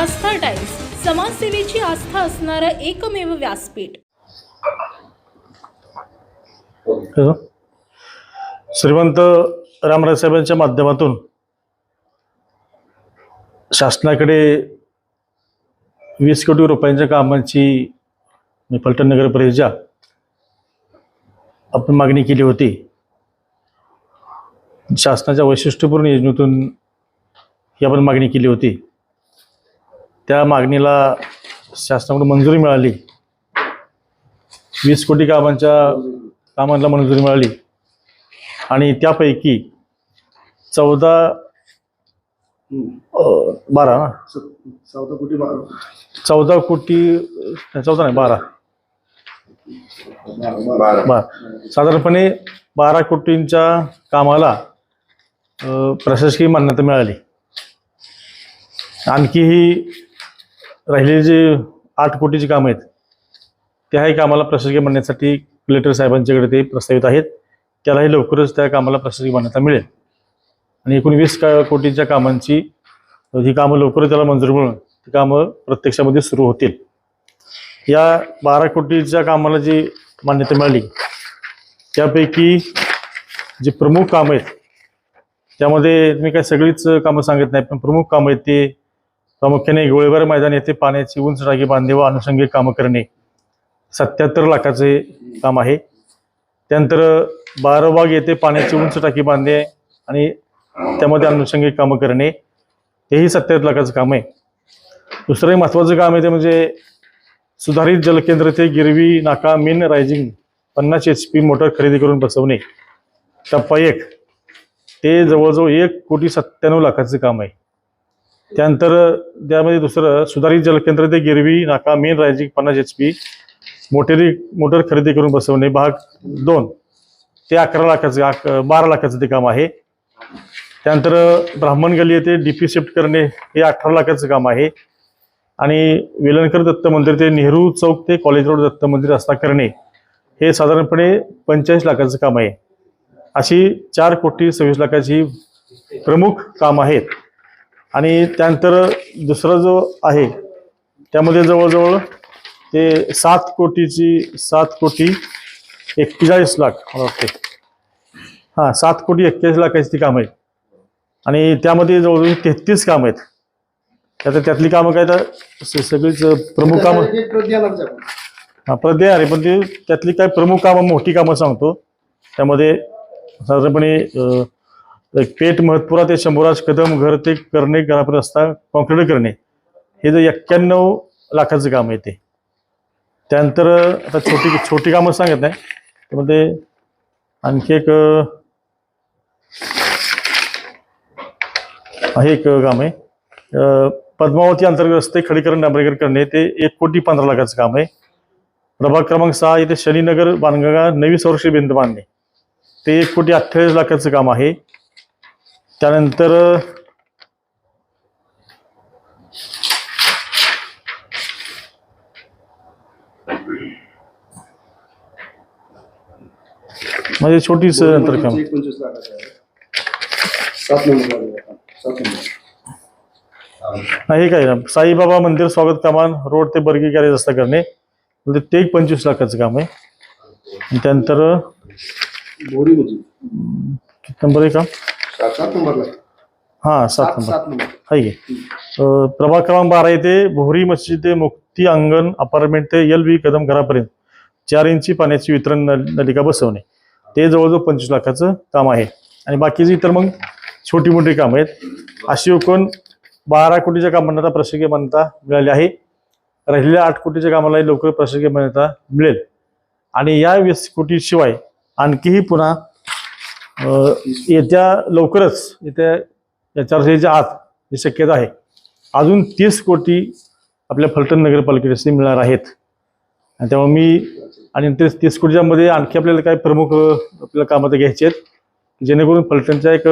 आस्था times समाजसेवेची आस्था असणारं एकमेव व्यासपीठ. श्रीमंत रामराज साहेबांच्या माध्यमातून शासनाकडे वीस कोटी रुपयांच्या कामांची मी पलटण नगर परिषदेच्या आपण मागणी केली होती. शासनाच्या वैशिष्ट्यपूर्ण योजनेतून ही आपण मागणी केली होती. त्या मागणीला शासनाकडून मंजुरी मिळाली. वीस कोटी कामांच्या कामांना मंजुरी मिळाली. आणि त्यापैकी चौदा बारा ना? चौदा कोटी बारा. चौदा कोटी चौदा नाही बारा. बारा साधारणपणे बारा कोटींच्या कामाला प्रशासकीय मान्यता मिळाली. आणखी ही राहिलेली जे आठ कोटीची कामं आहेत त्याही कामाला प्रशासकीय मानण्यासाठी कलेक्टर साहेबांच्याकडे ते प्रस्तावित आहेत. त्यालाही लवकरच त्या कामाला प्रशासकीय मान्यता मिळेल. आणि एकूण वीस का कोटीच्या कामांची ही कामं लवकरच त्याला मंजूर मिळून ती कामं प्रत्यक्षामध्ये सुरू होतील. या बारा कोटीच्या कामाला जी मान्यता मिळाली त्यापैकी जी प्रमुख कामं आहेत त्यामध्ये मी काय सगळीच कामं सांगत नाही पण प्रमुख कामं आहेत ते प्रामुख्याने गोळीबार मैदान येथे पाण्याची उंच टाकी बांधणे व अनुषंगिक कामं करणे सत्याहत्तर लाखाचे काम आहे. त्यानंतर बाराबाग येथे पाण्याची उंच टाकी बांधणे आणि त्यामध्ये अनुषंगिक कामं करणे हेही सत्याहत्तर लाखाचं काम आहे. दुसरं महत्त्वाचं काम आहे ते म्हणजे सुधारित जलकेंद्र ते गिरवी नाका मिन रायझिंग पन्नास एच पी मोटर खरेदी करून बसवणे. टप्पा एक ते जवळजवळ एक कोटी सत्त्याण्णव लाखाचं काम आहे. त्यानंतर त्यामध्ये दुसरं सुधारित जलकेंद्र ते गिरवी नाका मेन रायझिंग पन्नास एच पी मोटेरी मोटर खरेदी करून बसवणे भाग दोन. ते अकरा लाखाचं अक बारा लाखाचं ते काम आहे. त्यानंतर ब्राह्मण गली येथे डी पी शिफ्ट करणे हे अठरा लाखाचं काम आहे. आणि वेलणकर दत्त मंदिर ते नेहरू चौक ते कॉलेज रोड दत्त मंदिर रस्ता करणे हे साधारणपणे पंचेचाळीस लाखाचं काम आहे. अशी चार कोटी सव्वीस लाखाची प्रमुख काम आहेत. आणि त्यानंतर दुसरा जो आहे त्यामध्ये जवळजवळ ते सात कोटीची सात कोटी एक्केचाळीस लाख मला वाटते. हां सात कोटी एक्केचाळीस लाखाची ती कामं आहेत. आणि त्यामध्ये जवळजवळ तेहतीस कामं आहेत. त्यात त्यातली कामं काय तर स- सगळीच प्रमुख कामं. हा प्रदे आहे. पण ते त्यातली काय प्रमुख कामं मोठी कामं सांगतो. त्यामध्ये साधारणपणे पेठ महत्पुरा ते शंभूराज कदम घर ते करणे घरापर्यंत रस्ता कॉन्क्रीट करणे. हे जे एक्क्याण्णव लाखाचं काम आहे ते. त्यानंतर आता छोटी छोटी कामं सांगत नाही. त्यामध्ये आणखी एक हे एक काम आहे. पद्मावती अंतर्गत रस्ते खडीकरण डांबरेकर करणे ते एक कोटी पंधरा लाखाचं काम आहे. प्रभाग क्रमांक सहा इथे शनीनगर बाणगंगा नवी संरक्षित बिंद बांधणे. ते एक कोटी अठ्ठेचाळीस लाखाचं काम आहे. त्यानंतर म्हणजे छोटीच नंतर काम. नाही हे काय ना साईबाबा मंदिर स्वागत कमान रोड ते बर्गी गॅरेज रस्ता करणे. म्हणजे ते एक पंचवीस लाखाचं काम आहे. त्यानंतर नंबर आहे काम? सात हां सात सात नंबर. सात नंबर. आहे अं, प्रभाग क्रमांक बारा येथे भोरी मस्जिद ते मुक्ती अंगण अपार्टमेंट ते एल व्ही कदम घरापर्यंत चार इंची पाण्याची वितरण नल- नलिका बसवणे. ते जवळजवळ पंचवीस लाखाचं काम आहे. आणि बाकीची इतर मग छोटी मोठी कामं आहेत. अशी एकूण बारा कोटीच्या कामांना आता प्रशासकीय मान्यता मिळाली आहे. राहिलेल्या आठ कोटीच्या कामालाही लवकर प्रशासकीय मान्यता मिळेल. आणि या वीस कोटीशिवाय आणखीही पुन्हा येत्या लवकरच येत्या याच्याच्या आत ही शक्यता आहे. अजून तीस कोटी आपल्या फलटण नगरपालिकेसाठी मिळणार आहेत. आणि त्यामुळे मी आणि ते तीस कोटीच्यामध्ये आणखी आपल्याला काही प्रमुख आपल्या आपल्याला घ्यायचे आहेत. जेणेकरून फलटणच्या एक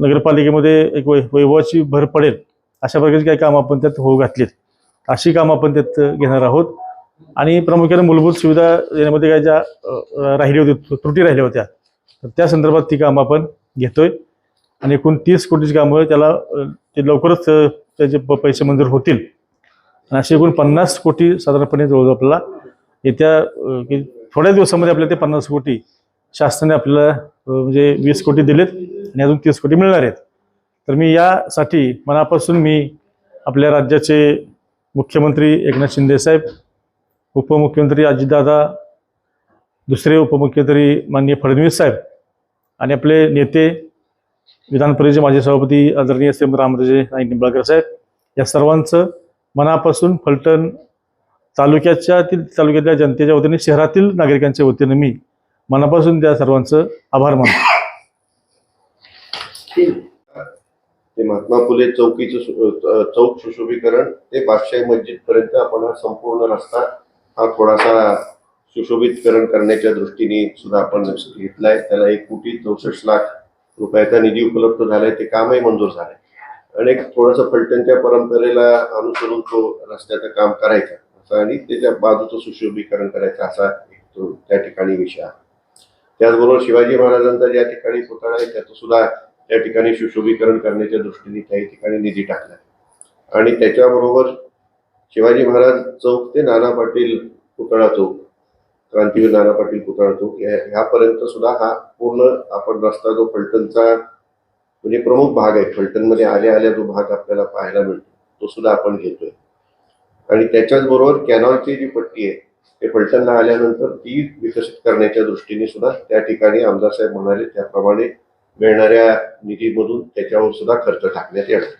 नगरपालिकेमध्ये एक वै वैभवाची भर पडेल. अशा प्रकारची काही कामं आपण त्यात होऊ घातलीत. अशी कामं आपण त्यात घेणार आहोत. आणि प्रामुख्याने मूलभूत सुविधा देण्यामध्ये काही ज्या अ, होत्या राहिली होती त्रुटी राहिल्या होत्या तर त्या संदर्भात ती कामं आपण घेतोय. आणि एकूण तीस कोटीची कामं त्याला ते लवकरच त्याचे प- पैसे मंजूर होतील. आणि असे एकूण पन्नास कोटी साधारणपणे जवळजवळ आपल्याला येत्या की थोड्या दिवसामध्ये आपल्याला ते पन्नास कोटी शासनाने आपल्याला म्हणजे वीस कोटी दिलेत आणि अजून तीस कोटी मिळणार आहेत. तर मी यासाठी मनापासून मी आपल्या राज्याचे मुख्यमंत्री एकनाथ शिंदे साहेब उपमुख्यमंत्री अजितदादा दुसरे उपमुख्यमंत्री माननीय फडणवीस साहेब आणि आपले नेते विधान परिषदेचे माजी सभापती आदरणीय श्रीमंत रामराजे नाईक निंबाळकर साहेब या सर्वांचं मनापासून फलटण तालुक्याच्या तालुक्यातल्या जनतेच्या वतीने शहरातील नागरिकांच्या वतीने मी मनापासून त्या सर्वांचं आभार मानतो. ते महात्मा फुले चौकीचं चौक सुशोभीकरण ते बादशाही मस्जिद पर्यंत आपण संपूर्ण रस्ता हा थोडासा सुशोभितकरण करण्याच्या दृष्टीने सुद्धा आपण घेतलाय. त्याला एक कोटी चौसष्ट लाख रुपयाचा निधी उपलब्ध झालाय. ते कामही मंजूर झालंय. आणि एक थोडंसं फलटणच्या परंपरेला अनुसरून तो रस्त्याचं काम करायचं असं आणि त्याच्या बाजूचं सुशोभीकरण करायचं असा एक तो त्या ठिकाणी विषय आहे. त्याचबरोबर शिवाजी महाराजांचा ज्या ठिकाणी पुतळा आहे त्याचं सुद्धा त्या ठिकाणी सुशोभीकरण करण्याच्या दृष्टीने त्याही ठिकाणी निधी टाकला आणि त्याच्याबरोबर शिवाजी महाराज चौक ते नाना पाटील पुतळा चौक क्रांतीवीर नाना पाटील पुतळा चौक ह्यापर्यंत सुद्धा हा पूर्ण आपण रस्ता जो फलटणचा म्हणजे प्रमुख भाग आहे फलटणमध्ये आल्या आल्या जो भाग आपल्याला पाहायला मिळतो तो सुद्धा आपण घेतोय. आणि त्याच्याच बरोबर कॅनॉलची जी पट्टी आहे ते फलटणला आल्यानंतर ती विकसित करण्याच्या दृष्टीने सुद्धा त्या ठिकाणी आमदार साहेब म्हणाले त्याप्रमाणे मिळणाऱ्या निधीमधून त्याच्यावर सुद्धा खर्च टाकण्यात येणार.